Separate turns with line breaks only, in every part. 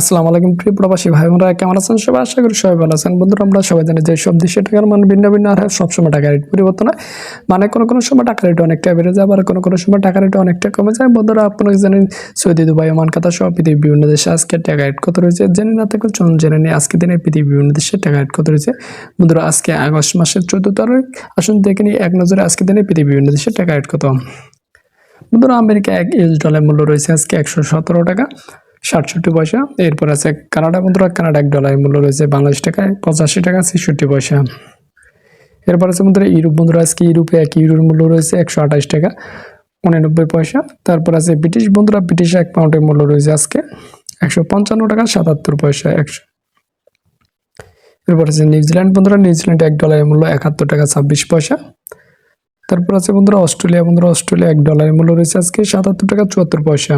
আসসালামু আলাইকুম প্রিয় প্রবাসী ভাই বোনরা কেমন আছেন সবাই? আশা করি সবাই ভালো আছেন। বন্ধুরা, আমরা সবাই জানি যে সব দেশে টাকার মান ভিন্ন ভিন্ন, আর হয়, সবসময় টাকা রেট পরিবর্তন। হয় মানে কোনো কোনো সময় টাকা রেট অনেকটা বেড়ে যায়, আবার কোনো কোনো সময় টাকা রেট অনেকটা কমে যায়। বন্ধুরা, আপনারা জানেন, সৌদি, দুবাই, ওমান, কাতার সহ পৃথিবীর বিভিন্ন দেশে আজকে টাকা রেট কত রয়েছে? জেনে না থাকলে চলুন জেনে নিই আজকে দিনে পৃথিবীর বিভিন্ন দেশে টাকা রেট কত রয়েছে। বন্ধুরা, আজকে আগস্ট মাসের চোদ্দ তারিখ। আসুন দেখে নিই, এক নজরে আজকে দিনে পৃথিবীর বিভিন্ন দেশে টাকা রেট কত। বন্ধুরা আমেরিকা এক ইউএস ডলার মূল্য রয়েছে আজকে একশো সতেরো টাকা। সাতষট্টি পয়সা। এরপর আছে কানাডা বন্ধুরা, কানাডা এক ডলারের মূল্য রয়েছে বাংলাদেশ টাকায় পঁচাশি টাকা, ছেষট্টি পয়সা। এরপর আছে বন্ধুরা, ইউরোপ বন্ধুরা, আজকে ইউরোপে এক ইউরোর মূল্য রয়েছে একশো আঠাশ টাকা, উনানব্বই পয়সা। তারপর আছে ব্রিটিশ বন্ধুরা, ব্রিটিশ এক পাউন্ডের মূল্য রয়েছে আজকে একশো পঞ্চান্ন টাকা, সাতাত্তর পয়সা একশো। এরপর আছে নিউজিল্যান্ড বন্ধুরা, নিউজিল্যান্ড এক ডলারের মূল্য একাত্তর টাকা, ছাব্বিশ পয়সা। তারপর আছে বন্ধুরা, অস্ট্রেলিয়া বন্ধুরা, অস্ট্রেলিয়া এক ডলারের মূল্য রয়েছে আজকে সাতাত্তর টাকা, চুয়াত্তর পয়সা।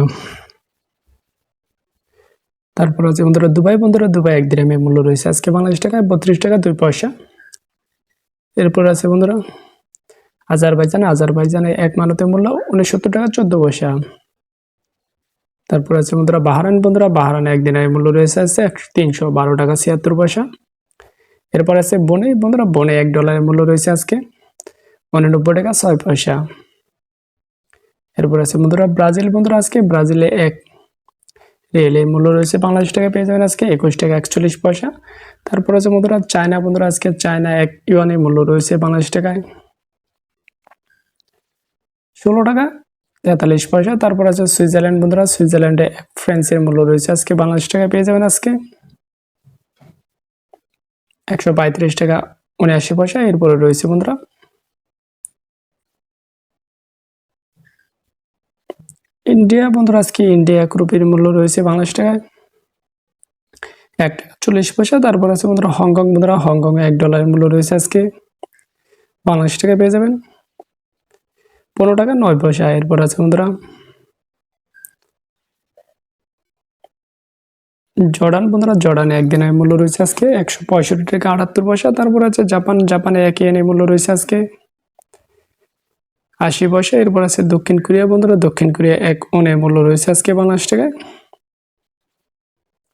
তারপর আছে বন্ধুরা, দুবাই। বন্ধুরা, দুবাই এক দিরামের মূল্য রয়েছে। আজকে বাংলাদেশ টাকায় বত্রিশ টাকা, দুই পয়সা। এরপর আছে বন্ধুরা, আজারবাইজান। আজারবাইজানে এক মানতের মূল্য উনসত্তর টাকা, চোদ্দ পয়সা। তারপর আছে বন্ধুরা বাহারান বন্ধুরা বাহারান একদিনের মূল্য রয়েছে আছে তিনশো বারো টাকা, ছিয়াত্তর পয়সা। এরপর আছে বনে। বন্ধুরা, বনে এক ডলারের মূল্য রয়েছে আজকে উননব্বই টাকা, ছয় পয়সা। এরপর আছে বন্ধুরা, ব্রাজিল। বন্ধুরা, আজকে ব্রাজিলে এক রিয়েলের মূল্য রয়েছে বাংলাদেশ টাকা পেয়ে যাবেন আজকে একুশ টাকা একচল্লিশ পয়সা। তারপর আছে বন্ধুরা, চায়না। বন্ধুরা, আজকে চায়না এক ইউয়ানের মূল্য রয়েছে বাংলাদেশ টাকায় ষোলো টাকা তেতাল্লিশ পয়সা। তারপর আছে সুইজারল্যান্ড। বন্ধুরা, সুইজারল্যান্ডে এক ফ্রেন্সের মূল্য রয়েছে আজকে বাংলাদেশ টাকা পেয়ে যাবেন আজকে একশো পঁয়ত্রিশ টাকা উনআশি পয়সা। এরপরে রয়েছে বন্ধুরা ইন্ডিয়া, বন্ধুরা, আজকে ইন্ডিয়া এক রুপির মূল্য রয়েছে বাংলাদেশ টাকায় এক চল্লিশ পয়সা। তারপর আছে বন্ধুরা হংকং। বন্ধুরা হংকং এক ডলারের মূল্য রয়েছে আজকে। বাংলাদেশ টাকায় পেয়ে যাবেন পনেরো টাকা নয় পয়সা। এরপর আছে বন্ধুরা জর্ডান। বন্ধুরা, জর্ডানে একদিনের মূল্য রয়েছে আজকে একশো পঁয়ষট্টি টাকা আটাত্তর পয়সা। তারপর আছে জাপান। জাপানে এক এনে মূল্য রয়েছে আজকে আশি পয়সা এরপর আছে দক্ষিণ কোরিয়া। বন্ধুরা, দক্ষিণ কোরিয়া এক অনের মূল্য রয়েছে আজকে বাংলাদেশ টাকায়।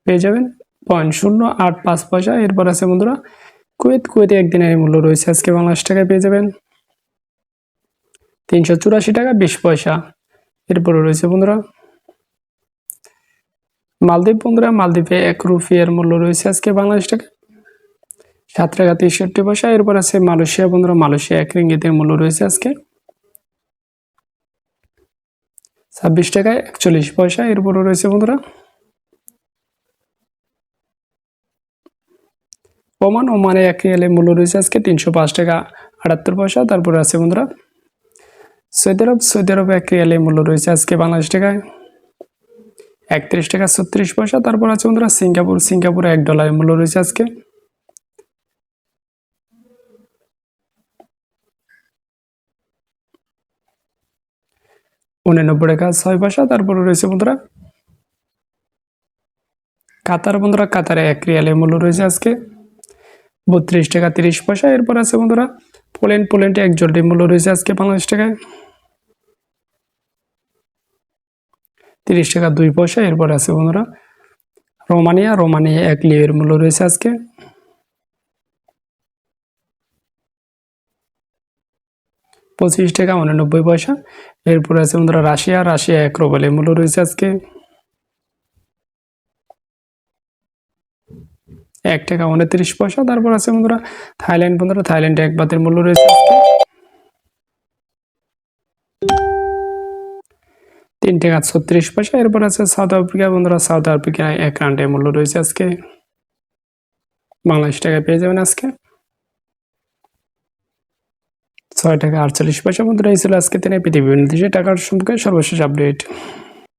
পেয়ে যাবেন পয়েন্ট শূন্য আট পাঁচ পয়সা। এরপর আছে বন্ধুরা, কুয়েত। কুয়েতে একদিনের মূল্য রয়েছে আজকে বাংলাদেশ টাকায়, পেয়ে যাবেন তিনশো চুরাশি টাকা বিশ পয়সা। এরপরে রয়েছে বন্ধুরা, মালদ্বীপ। বন্ধুরা, মালদ্বীপে এক রুপিয়ার মূল্য রয়েছে আজকে বাংলাদেশ টাকা সাত টাকা তেষট্টি পয়সা। এরপর আছে মালয়েশিয়া। বন্ধুরা, মালয়েশিয়া এক রিঙ্গিতের মূল্য রয়েছে আজকে ছাব্বিশ টাকায় একচল্লিশ পয়সা। এরপরে রয়েছে বন্ধুরা। ওমান, ওমানে এক রিয়ালে মূল্য রয়েছে আজকে তিনশো পাঁচ টাকা আটাত্তর পয়সা। তারপরে আছে বন্ধুরা, সৌদি আরব সৌদি আরব এক রিয়ালে মূল্য রয়েছে আজকে বাংলাদেশ টাকায় একত্রিশ টাকা ছত্রিশ পয়সা। তারপর আছে বন্ধুরা, সিঙ্গাপুর, সিঙ্গাপুরে এক ডলারের মূল্য রয়েছে আজকে। উননব্বই টাকা, ছয় পয়সা। তারপরে রয়েছে বন্ধুরা, কাতার বন্ধুরা, কাতারে এক রিয়ালের মূল্য রয়েছে আজকে। বত্রিশ টাকা তিরিশ পয়সা। এরপর আছে বন্ধুরা পোল্যান্ড পোল্যান্ডে এক জলটির মূল্য রয়েছে আজকে বাংলাদেশ টাকায়। তিরিশ টাকা দুই পয়সা। এরপর আছে বন্ধুরা, রোমানিয়া। রোমানিয়া এক লিয়ের মূল্য রয়েছে আজকে। পঁচিশ টাকা, উননব্বই পয়সা। এরপর আছে বন্ধুরা রাশিয়া। রাশিয়া এক রোবেলের মূল্য রয়েছে আজকে এক টাকা, উনত্রিশ পয়সা। তারপর আছে বন্ধুরা থাইল্যান্ড। বন্ধুরা থাইল্যান্ডে এক বাতের মূল্য রয়েছে আজকে তিন টাকা ছত্রিশ পয়সা। এরপর আছে সাউথ আফ্রিকা। বন্ধুরা সাউথ আফ্রিকা এক রান্ডের মূল্য রয়েছে আজকে। বাংলাদেশ টাকা পেয়ে যাবেন আজকে। ছয় টাকা আটচল্লিশ পয়সা বন্ধুরা এই আজকে তিনি পৃথিবীর বিভিন্ন দেশে টাকার সম্পর্কে সর্বশেষ আপডেট।